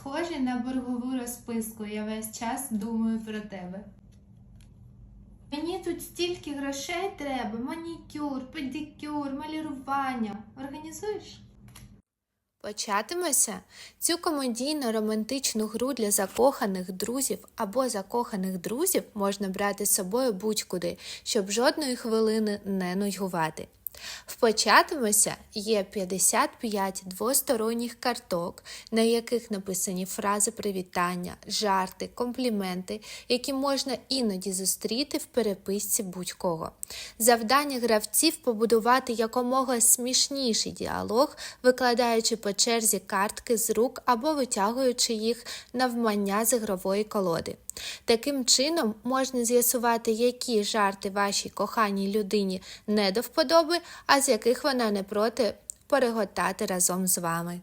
схожий на боргову розписку. Я весь час думаю про тебе. Мені тут стільки грошей треба: манікюр, педикюр, малювання. Організуєш? Початимося цю комедійно-романтичну гру для закоханих друзів або закоханих друзів можна брати з собою будь-куди, щоб жодної хвилини не нудьгувати. В «Початимося» є 55 двосторонніх карток, на яких написані фрази привітання, жарти, компліменти, які можна іноді зустріти в переписці будь-кого. Завдання гравців побудувати якомога смішніший діалог, викладаючи по черзі картки з рук або витягуючи їх навмання з ігрової колоди. Таким чином можна з'ясувати, які жарти вашій коханій людині не до вподоби, а з яких вона не проти переготати разом з вами.